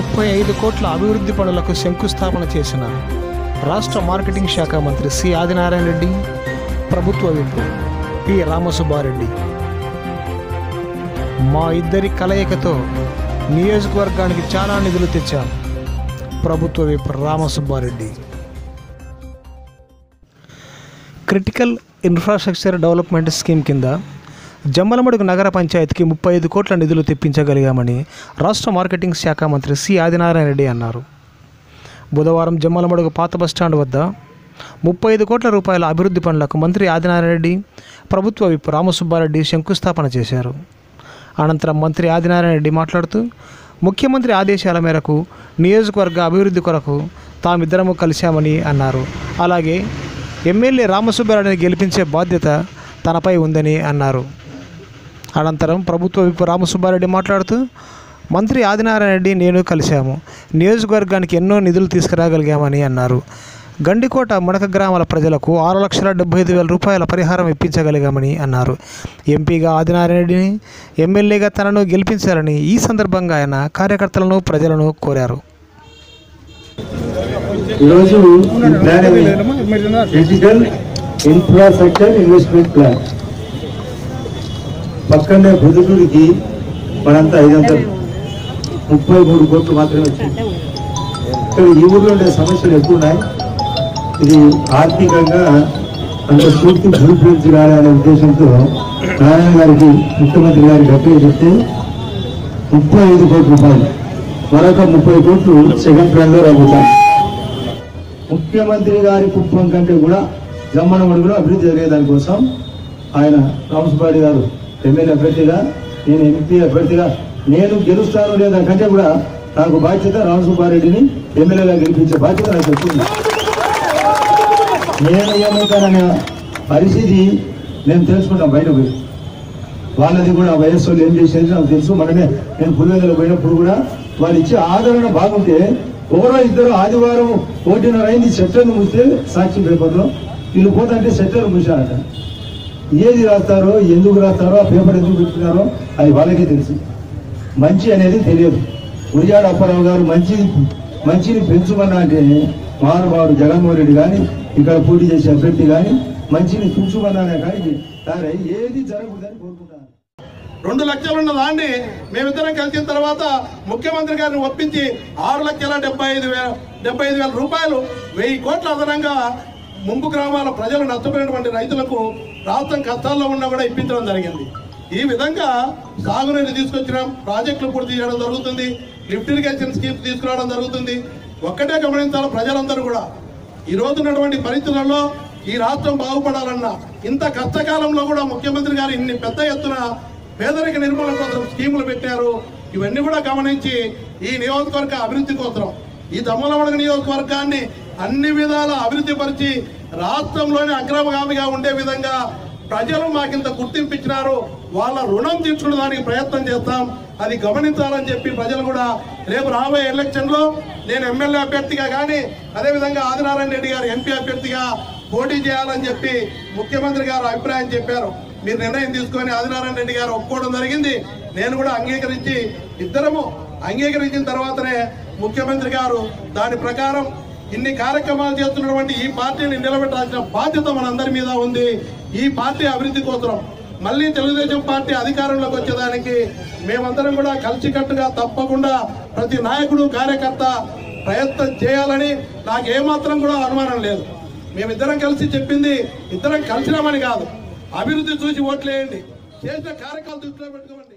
ముప్పై ఐదు కోట్ల అభివృద్ధి పనులకు శంకుస్థాపన చేసిన రాష్ట్ర మార్కెటింగ్ శాఖ మంత్రి సి ఆదినారాయణ రెడ్డి ప్రభుత్వ విప్ పి రామసుబ్బారెడ్డి. మా ఇద్దరి కలయికతో నియోజకవర్గానికి చాలా నిధులు తెచ్చాం ప్రభుత్వ whip Ramasubbareddy. Critical infrastructure development scheme కింద జమ్మలమడుగు నగర పంచాయతీకి ముప్పై ఐదు కోట్ల నిధులు తెప్పించగలిగామని రాష్ట్ర మార్కెటింగ్ శాఖ మంత్రి సి ఆదినారాయణ రెడ్డి అన్నారు. బుధవారం జమ్మలమడుగు పాత బస్టాండ్ వద్ద ముప్పై ఐదు కోట్ల రూపాయల అభివృద్ధి పనులకు మంత్రి ఆదినారాయణ రెడ్డి ప్రభుత్వ విప్ రామసుబ్బారెడ్డి శంకుస్థాపన చేశారు. అనంతరం మంత్రి ఆదినారాయణ రెడ్డి మాట్లాడుతూ ముఖ్యమంత్రి ఆదేశాల మేరకు నియోజకవర్గ అభివృద్ధి కొరకు తామిద్దరము కలిశామని అన్నారు. అలాగే ఎమ్మెల్యే రామసుబ్బారెడ్డిని గెలిపించే బాధ్యత తనపై ఉందని అన్నారు. అనంతరం ప్రభుత్వ విప్ రామసుబ్బారెడ్డి మాట్లాడుతూ మంత్రి ఆదినారాయణ రెడ్డి నేను కలిశాము. నియోజకవర్గానికి ఎన్నో నిధులు తీసుకురాగలిగామని అన్నారు. గండికోట మునక గ్రామాల ప్రజలకు ఆరు లక్షల డెబ్బై ఐదు వేల రూపాయల పరిహారం ఇప్పించగలిగామని అన్నారు. ఎంపీగా ఆదినారాయణ ఎమ్మెల్యేగా తనను గెలిపించాలని ఈ సందర్భంగా ఆయన కార్యకర్తలను ప్రజలను కోరారు. ఈరోజు డిజిటల్ ఇన్ఫ్రాస్ట్రక్చర్ ఇన్వెస్ట్మెంట్ ప్లాన్. పక్కనే బుద్ధుడికి మనంతా ఐదు ముప్పై మూడు కోట్లు మాత్రమే వచ్చింది. ఇక్కడ ఈ ఊర్లో ఉండే సమస్యలు ఎక్కువ ఉన్నాయి ఇది ఆర్థికంగా అంత పూర్తి బ్లూ ప్రింట్స్ ఉద్దేశంతో నారాయణ గారికి ముఖ్యమంత్రి గారికి గట్టిగా చెప్తే ముప్పై ఐదు కోట్ల రూపాయలు. మరొక ముప్పై కోట్లు సెకండ్ ప్లాన్లో ముఖ్యమంత్రి గారి కుప్పం కంటే కూడా జమ్మన కూడా అభివృద్ధి జరిగే దానికోసం ఆయన రామసుబాడి గారు ఎమ్మెల్యే అభ్యర్థిగా నేను ఎంపీ అభ్యర్థిగా నేను గెలుస్తాను లేదా కంటే కూడా నాకు బాధ్యత రామసుబ్బారెడ్డిని ఎమ్మెల్యేగా గెలిపించే బాధ్యత నాకు వచ్చింది నేను ఏమవుతాననే పరిస్థితి నేను తెలుసుకుంటాం బయట పోయి. వాళ్ళది కూడా వయస్సు ఏం చేసేది నాకు తెలుసు. మనమే నేను పులివెందులు పోయినప్పుడు కూడా వాళ్ళు ఇచ్చే ఆదరణ బాగుంటే ఎవరో ఇద్దరు ఆదివారం ఒకటిన్నర అయింది సెట్టర్లు ముస్తే సాక్షి పేపర్లో. వీళ్ళు పోతుంటే సెట్టర్ ముసారట ఏది రాస్తారో ఎందుకు రాస్తారో ఆ పేపర్ ఎందుకు పెట్టుకున్నారో అది వాళ్ళకే తెలుసు. మంచి అనేది తెలియదు. గురిజాడ అప్పారావు గారు మంచి మంచిని పెంచుమన్నా అంటే మహానుభావుడు జగన్మోహన్ రెడ్డి కానీ ఇక్కడ పోటీ చేసే అభ్యర్థి కానీ మంచిని చూసుకున్నానే కానీ సరే ఏది జరగకూడదని కోరుకుంటాను రెండు లక్షలు ఉన్నదా అండి మేమిద్దరం కలిసిన తర్వాత ముఖ్యమంత్రి గారిని ఒప్పించి ఆరు లక్షల డెబ్బై ఐదు వేల డెబ్బై ఐదు వేల రూపాయలు వెయ్యి కోట్ల అదనంగా ముంపు గ్రామాల ప్రజలు నష్టపోయినటువంటి రైతులకు రాష్ట్రం కష్టాల్లో ఉన్నా కూడా ఇప్పించడం జరిగింది. ఈ విధంగా సాగునీరు తీసుకొచ్చినాం ప్రాజెక్టులు పూర్తి చేయడం జరుగుతుంది. లిఫ్ట్ ఇరిగేషన్ స్కీమ్స్ తీసుకురావడం జరుగుతుంది. ఒక్కటే గమనించాలి ప్రజలందరూ కూడా. ఈ రోజు ఉన్నటువంటి పరిస్థితులలో ఈ రాష్ట్రం బాగుపడాలన్నా ఇంత కష్టకాలంలో కూడా ముఖ్యమంత్రి గారు ఇన్ని పెద్ద ఎత్తున పేదరిక నిర్మూలన కోసం స్కీములు పెట్టారు. ఇవన్నీ కూడా గమనించి ఈ నియోజకవర్గ అభివృద్ధి కోసం ఈ దమ్మలమడగ నియోజకవర్గాన్ని అన్ని విధాల అభివృద్ధి పరిచి రాష్ట్రంలోని అగ్రగామిగా ఉండే విధంగా ప్రజలు మాకింత గుర్తింపు ఇచ్చినారు వాళ్ళ రుణం తీర్చుకునే దానికి ప్రయత్నం చేస్తాం. అది గమనించాలని చెప్పి ప్రజలు కూడా రేపు రాబోయే ఎలక్షన్లో నేను ఎమ్మెల్యే అభ్యర్థిగా కానీ అదేవిధంగా ఆదినారాయణ రెడ్డి గారు ఎంపీ అభ్యర్థిగా పోటీ చేయాలని చెప్పి ముఖ్యమంత్రి గారు అభిప్రాయం చెప్పారు. మీరు నిర్ణయం తీసుకొని ఆదినారాయణ రెడ్డి గారు ఒప్పుకోవడం జరిగింది. నేను కూడా అంగీకరించి ఇద్దరము అంగీకరించిన తర్వాతనే ముఖ్యమంత్రి గారు దాని ప్రకారం ఇన్ని కార్యక్రమాలు చేస్తున్నటువంటి ఈ పార్టీని నిలబెట్టాల్సిన బాధ్యత మనందరి మీద ఉంది. ఈ పార్టీ అభివృద్ధి కోసం మళ్ళీ తెలుగుదేశం పార్టీ అధికారంలోకి వచ్చేదానికి మేమందరం కూడా కలిసికట్టుగా తప్పకుండా ప్రతి నాయకుడు కార్యకర్త ప్రయత్నం చేయాలని నాకు ఏమాత్రం కూడా అనుమానం లేదు. మేమిద్దరం కలిసి చెప్పింది ఇద్దరం కలిసినామని కాదు. అభివృద్ధి చూసి ఓట్లేయండి. చేసిన కార్యక్రమాలు దృష్టిలో పెట్టుకోండి